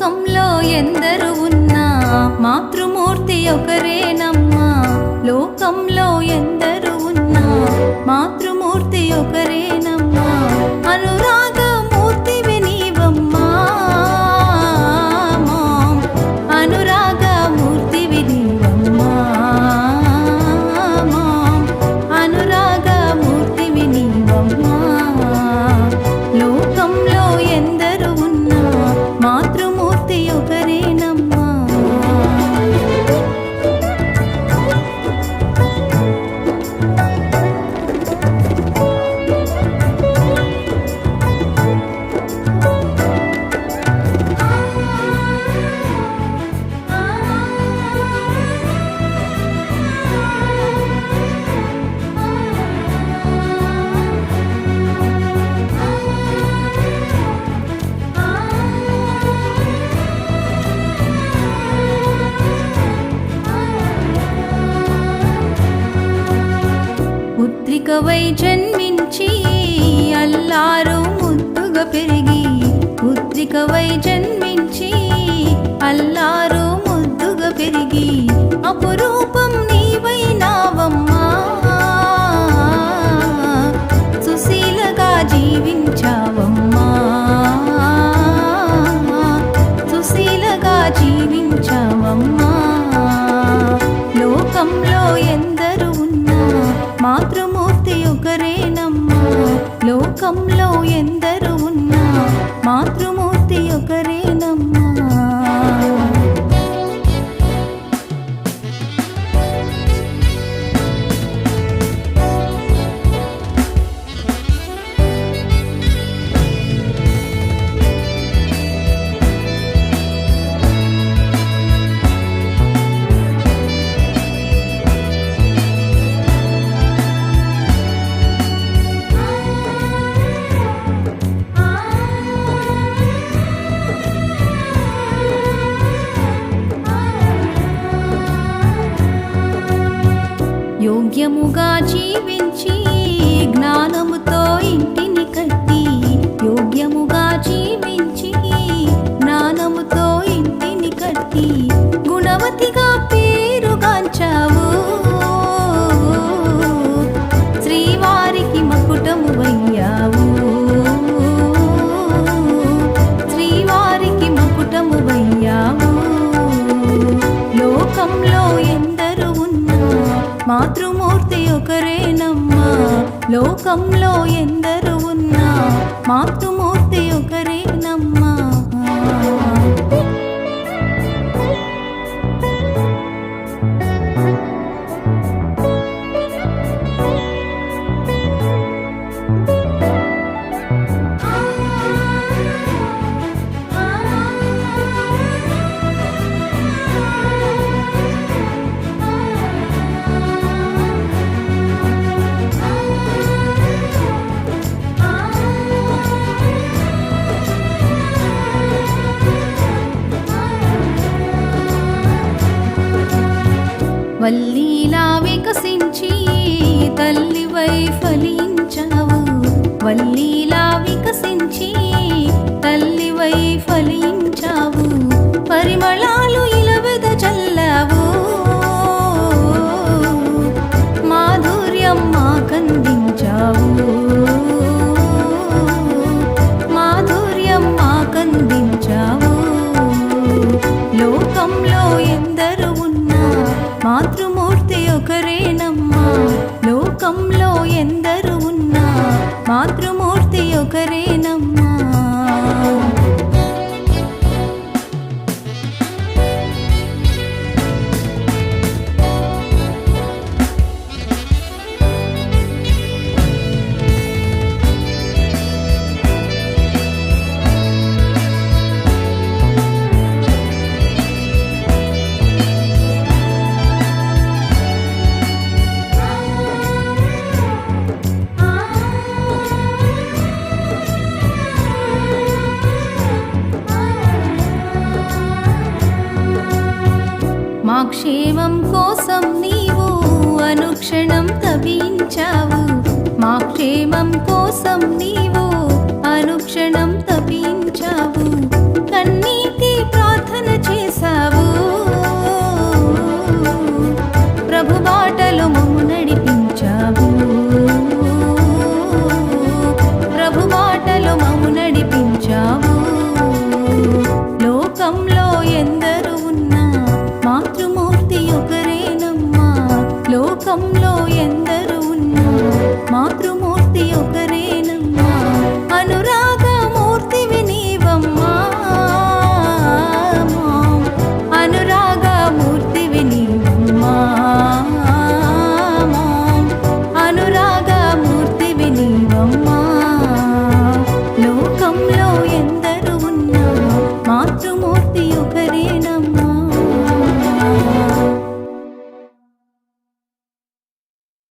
ఎందరు ఉన్నా మాతృమూర్తి ఒకరేనమ్మా లోకంలో ఎందరు ఉన్నా మాతృమూర్తి ఒకరే పుత్రికవై జన్మించి అల్లారు ముద్దుగా పెరిగి పుత్రికవై జన్మించి అల్లారు ముద్దుగా పెరిగి యోగ్యముగా జీవించి జ్ఞానముతో ఇంటిని కట్టి యోగ్యముగా జీవించి జ్ఞానముతో ఇంటిని కట్టి గుణవతిగా పేరుగాంచావు శ్రీవారికి మకుటము వయ్యావు శ్రీవారికి మకుటము వయ్యావు లోకంలో ఎందరు ఉన్నా మాతృ ఒకరేనమ్మా. లోకంలో ఎందరు ఉన్నా మాతృమూర్తి వికసించి తల్లివై ఫలించావు పరిమళాలు ఇలవెద చల్లావు. మాధుర్యం మాకందించావు మాధుర్యం మాకందించావు లోకంలో ఎందరు ఉన్నా మాతృమూర్తి ఒకరేనమ్మా. లోకంలో ఎందరు ఉన్నా మాతృమూర్తి ఒకరేనమ్మా క్షేమం కోసం నీవు అనుక్షణం తపించావు మా క్షేమం కోసం నీ